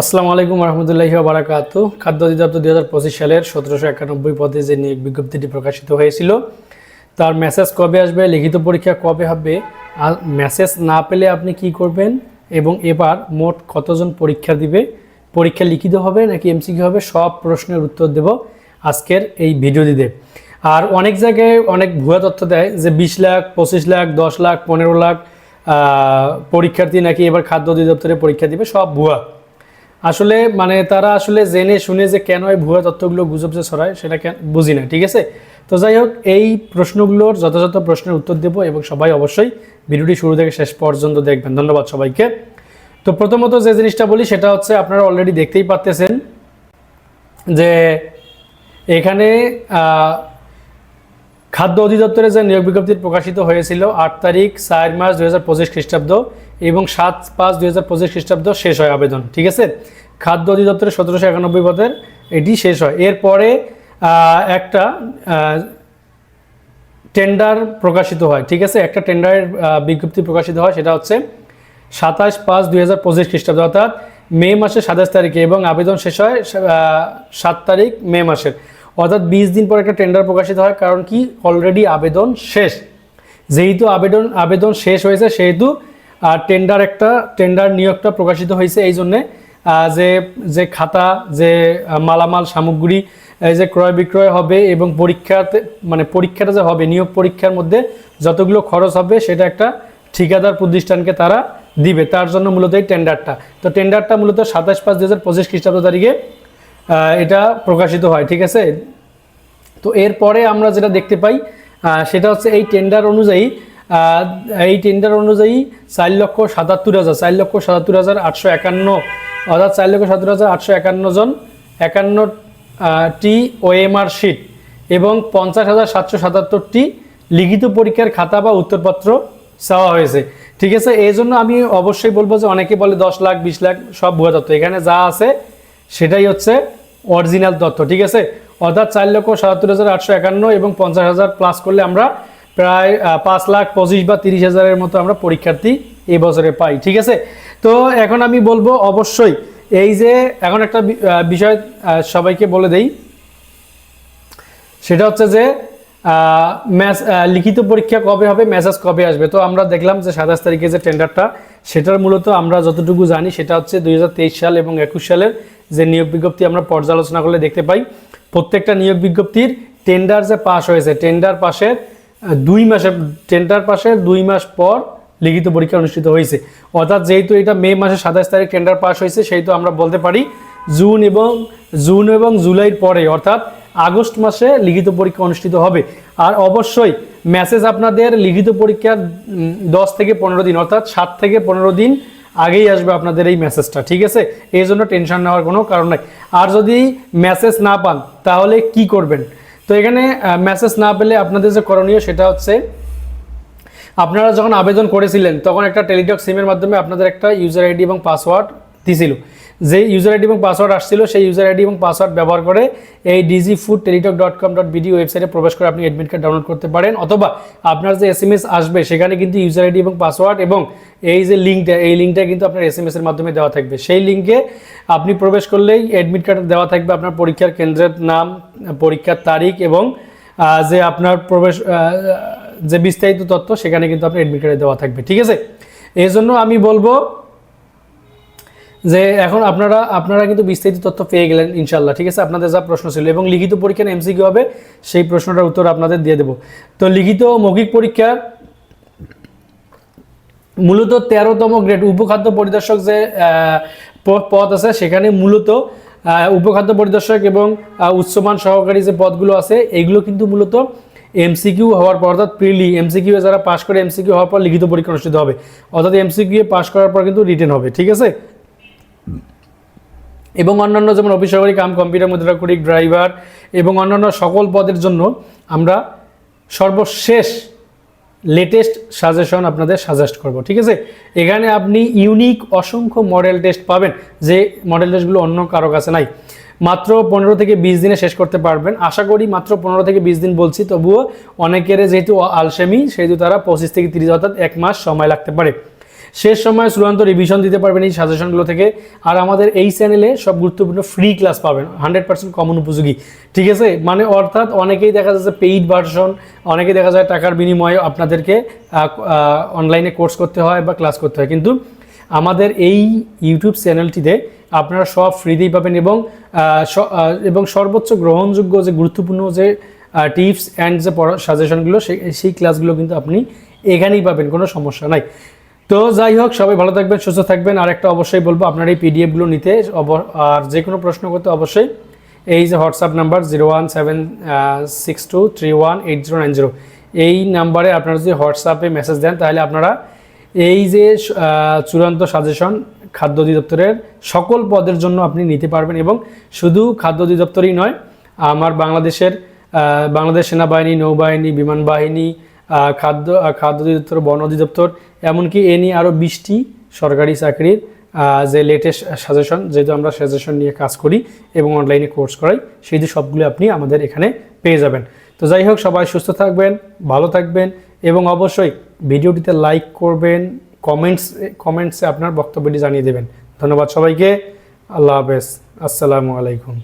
আসসালামু আলাইকুম রহমতুল্লাহি বারাকাতু। খাদ্য অধিদপ্তর দুই হাজার পঁচিশ সালের সতেরোশো একানব্বই পদে যে নিয়োগ বিজ্ঞপ্তিটি প্রকাশিত হয়েছিল, তার মেসেজ কবে আসবে, লিখিত পরীক্ষা কবে হবে আর মেসেজ না পেলে আপনি কি করবেন এবং এবার মোট কতজন পরীক্ষা দিবে, পরীক্ষা লিখিত হবে নাকি এমসিকিউ হবে, সব প্রশ্নের উত্তর দেব আজকের এই ভিডিওটিতে। আর অনেক জায়গায় অনেক ভুয়া তথ্য দেয় যে বিশ লাখ, পঁচিশ লাখ, দশ লাখ, পনেরো লাখ পরীক্ষার্থী নাকি এবার খাদ্য অধিদপ্তরে পরীক্ষা দিবে, সব ভুয়া। আসলে মানে তারা আসলে জেনে শুনে যে কেন এই ভুয়া তথ্যগুলো গুজব যে ছড়ায়, সেটা কেন বুঝি না, ঠিক আছে? তো যাই হোক, এই প্রশ্নগুলোর যথাযথ প্রশ্নের উত্তর দেব এবং সবাই অবশ্যই ভিডিওটি শুরু থেকে শেষ পর্যন্ত দেখবেন। ধন্যবাদ সবাইকে। তো প্রথমত যে জিনিসটা বলি, সেটা হচ্ছে আপনারা অলরেডি দেখতেই পারতেছেন যে এখানে খাদ্য অধিদপ্তরে যে নিয়োগ বিজ্ঞপ্তি প্রকাশিত হয়েছিল আট তারিখ চার মার্চ দুই হাজার পঁচিশ খ্রিস্টাব্দ এবং সাত পাঁচ দুই হাজার পঁচিশ খ্রিস্টাব্দ শেষ হয় আবেদন, ঠিক আছে? খাদ্য অধিদপ্তরের সতেরোশো একানব্বই পদের এটি শেষ হয়। এরপরে একটা টেন্ডার প্রকাশিত হয়, ঠিক আছে? একটা টেন্ডারের বিজ্ঞপ্তি প্রকাশিত হয়, সেটা হচ্ছে সাতাশ পাঁচ দুই হাজার পঁচিশ খ্রিস্টাব্দ, অর্থাৎ মে মাসের সাতাশ তারিখে এবং আবেদন শেষ হয় সাত তারিখ মে মাসের। অর্থাৎ বিশ দিন পর একটা টেন্ডার প্রকাশিত হয়, কারণ কি? অলরেডি আবেদন শেষ। যেহেতু আবেদন আবেদন শেষ হয়েছে, সেহেতু টেন্ডার একটা টেন্ডার নিয়োগটা প্রকাশিত হয়েছে এই জন্যে যে যে খাতা, যে মালামাল, সামগ্রী, এই যে ক্রয় বিক্রয় হবে এবং পরীক্ষাতে মানে পরীক্ষাটা যে হবে, নিয়োগ পরীক্ষার মধ্যে যতগুলো খরচ হবে সেটা একটা ঠিকাদার প্রতিষ্ঠানকে তারা দিবে। তার জন্য মূলত এই টেন্ডারটা তো টেন্ডারটা মূলত সাতাশ পাঁচ দু হাজার পঁচিশ খ্রিস্টাব্দ তারিখে এটা প্রকাশিত হয়, ঠিক আছে? তো এরপরে আমরা যেটা দেখতে পাই সেটা হচ্ছে এই টেন্ডার অনুযায়ী এই টেন্ডার অনুযায়ী চার লক্ষ সাতাত্তর হাজার, চার লক্ষ সাতাত্তর হাজার আটশো একান্ন, অর্থাৎ চার লক্ষ সাতাত্তর হাজার আটশো একান্ন জন একান্ন টি ওএমআর শিট এবং পঞ্চাশ হাজার সাতশো সাতাত্তরটি লিখিত পরীক্ষার খাতা বা উত্তরপত্র চাওয়া হয়েছে। ঠিক আছে, এই জন্য আমি অবশ্যই বলব যে অনেকে বলে দশ লাখ, বিশ লাখ, সব ভুয়া তথ্য। এখানে যা আছে সেটাই হচ্ছে অরিজিনাল তথ্য, ঠিক আছে? অর্থাৎ চার লক্ষ সাতাত্তর হাজার আটশো একান্ন এবং পঞ্চাশ হাজার প্লাস করলে আমরা প্রায় পাঁচ লাখ পঁচিশ বা তিরিশ হাজারের মতো আমরা পরীক্ষার্থী এই বছরে পাই, ঠিক আছে? তো এখন আমি বলব অবশ্যই এই যে এখন একটা বিষয় সবাইকে বলে দেই। সেটা হচ্ছে যে ম্যাস লিখিত পরীক্ষা কবে হবে, মেসেজ কবে আসবে? তো আমরা দেখলাম যে সাতাশ তারিখে যে টেন্ডারটা, সেটার মূলত আমরা যতটুকু জানি সেটা হচ্ছে দুই হাজার তেইশ সাল এবং একুশ সালের যে নিয়োগ বিজ্ঞপ্তি আমরা পর্যালোচনা করলে দেখতে পাই। প্রত্যেকটা নিয়োগ বিজ্ঞপ্তির টেন্ডার যে পাশ হয়েছে, টেন্ডার পাশের দুই মাসে টেন্ডার পাশের দুই মাস পর লিখিত পরীক্ষা অনুষ্ঠিত হয়েছে। অর্থাৎ যেহেতু এটা মে মাসের সাতাশ তারিখ টেন্ডার পাস হয়েছে, সেহেতু আমরা বলতে পারি জুন এবং জুন এবং জুলাইয়ের পরে, অর্থাৎ আগস্ট মাসে লিখিত পরীক্ষা অনুষ্ঠিত হবে। আর অবশ্যই মেসেজ আপনাদের লিখিত পরীক্ষার দশ থেকে পনেরো দিন, অর্থাৎ সাত থেকে পনেরো দিন আগেই আসবে আপনাদের এই মেসেজটা ঠিক আছে? এই জন্য টেনশন নেওয়ার কোনো কারণ নাই। আর যদি মেসেজ না পান, তাহলে কি করবেন? তো এখানে মেসেজ না পেলে আপনাদের যে করণীয় সেটা হচ্ছে, আপনারা যখন আবেদন করেছিলেন, তখন একটা টেলিটক সিমের মাধ্যমে আপনাদের একটা ইউজার আইডি এবং পাসওয়ার্ড দিছিল। যে ইউজার আইডি এবং পাসওয়ার্ড আসছিল, সেই ইউজার আইডি এবং পাসওয়ার্ড ব্যবহার করে এই DG food Teletalk dot com dot BD ওয়েবসাইটে প্রবেশ করে আপনি অ্যাডমিট কার্ড ডাউনলোড করতে পারেন। অথবা আপনার যে এস এম এস আসবে, সেখানে কিন্তু ইউজার আইডি এবং পাসওয়ার্ড এবং এই যে লিঙ্কটা এই লিঙ্কটা কিন্তু আপনার এস এম এস এর মাধ্যমে দেওয়া থাকবে। সেই লিঙ্কে আপনি প্রবেশ করলেই অ্যাডমিট কার্ড দেওয়া থাকবে আপনার পরীক্ষার কেন্দ্রের নাম, পরীক্ষার তারিখ এবং যে আপনার প্রবেশ যে বিস্তারিত তথ্য, সেখানে কিন্তু আপনার অ্যাডমিট কার্ডে দেওয়া থাকবে। ঠিক আছে? এই জন্য আমি বলব যে এখন আপনারা আপনারা কিন্তু বিস্তারিত তথ্য পেয়ে গেলেন ইনশাল্লাহ ঠিক আছে? আপনাদের যা প্রশ্ন ছিল। এবং লিখিত পরীক্ষা এমসি এমসিকিউ হবে, সেই প্রশ্নটার উত্তর আপনাদের দিয়ে দেবো। তো লিখিত মৌখিক পরীক্ষার মূলত তেরোতম গ্রেড উপখাদ্য পরিদর্শক যে পদ আছে, সেখানে মূলত উপখাদ্য পরিদর্শক এবং উচ্চমান সহকারী যে পদগুলো আছে, এগুলো কিন্তু মূলত এমসিকিউ হওয়ার পর, অর্থাৎ প্রিলি এমসিকিউ যারা পাশ করে এমসিকিউ হওয়ার পর লিখিত পরীক্ষা অনুষ্ঠিত হবে। অর্থাৎ এমসিকিউ পাশ করার পর কিন্তু রিটেন হবে, ঠিক আছে? এবং অন্যান্য যেমন অফিস সহকারী কাম কম্পিউটার মুদ্রাকরিক ড্রাইভার এবং অন্যান্য সকল পদের জন্য আমরা সর্বশেষ লেটেস্ট সাজেশন আপনাদের সাজেস্ট করব, ঠিক আছে? এখানে আপনি ইউনিক অসংখ্য মডেল টেস্ট পাবেন, যে মডেল টেস্টগুলো অন্য কারও কাছে নাই। মাত্র পনেরো থেকে বিশ দিনে শেষ করতে পারবেন। আশা করি মাত্র পনেরো থেকে বিশ দিন বলছি, তবুও অনেকের যেহেতু আলসেমি, সেহেতু তারা পঁচিশ থেকে তিরিশ অর্থাৎ এক মাস সময় লাগতে পারে। শেষ সময় চূড়ান্ত রিভিশন দিতে পারবেন এই সাজেশনগুলো থেকে। আর আমাদের এই চ্যানেলে সব গুরুত্বপূর্ণ ফ্রি ক্লাস পাবেন হান্ড্রেড পার্সেন্ট কমন উপযোগী। ঠিক আছে? মানে অর্থাৎ অনেকেই দেখা যাচ্ছে পেইড ভার্সন অনেকেই দেখা যায় টাকার বিনিময়ে আপনাদেরকে অনলাইনে কোর্স করতে হয় বা ক্লাস করতে হয়। কিন্তু আমাদের এই ইউটিউব চ্যানেলটিতে আপনারা সব ফ্রিতেই পাবেন এবং এবং সর্বোচ্চ গ্রহণযোগ্য যে গুরুত্বপূর্ণ যে টিপস অ্যান্ড যে পড়া সাজেশনগুলো সেই সেই ক্লাসগুলো কিন্তু আপনি এখানেই পাবেন, কোনো সমস্যা নাই। তো যাই হোক, সবাই ভালো থাকবেন, সুস্থ থাকবেন। আর একটা অবশ্যই বলব, আপনার এই পিডিএফগুলো নিতে আর যে কোনো প্রশ্ন করতে অবশ্যই এই যে WhatsApp number zero one seven six two three one eight zero nine zero এই নাম্বারে আপনারা যদি হোয়াটসঅ্যাপে মেসেজ দেন, তাহলে আপনারা এই যে চূড়ান্ত সাজেশন খাদ্য অধিদপ্তরের সকল পদের জন্য আপনি নিতে পারবেন এবং শুধু খাদ্য অধিদপ্তরই নয়, আমার বাংলাদেশের বাংলাদেশ সেনাবাহিনী, নৌবাহিনী, বিমান বাহিনী খাদ্য খাদ্য অধিদপ্তর, বন অধিদপ্তর, এমনকি এ নিয়ে আরও বিশটি সরকারি চাকরির যে লেটেস্ট সাজেশন যেহেতু আমরা সাজেশন নিয়ে কাজ করি এবং অনলাইনে কোর্স করাই, সেই যে সবগুলো আপনি আমাদের এখানে পেয়ে যাবেন। তো যাই হোক, সবাই সুস্থ থাকবেন, ভালো থাকবেন এবং অবশ্যই ভিডিওটিতে লাইক করবেন কমেন্টস কমেন্টসে আপনার বক্তব্যটি জানিয়ে দেবেন। ধন্যবাদ সবাইকে। আল্লাহ হাফেজ। আসসালামু আলাইকুম।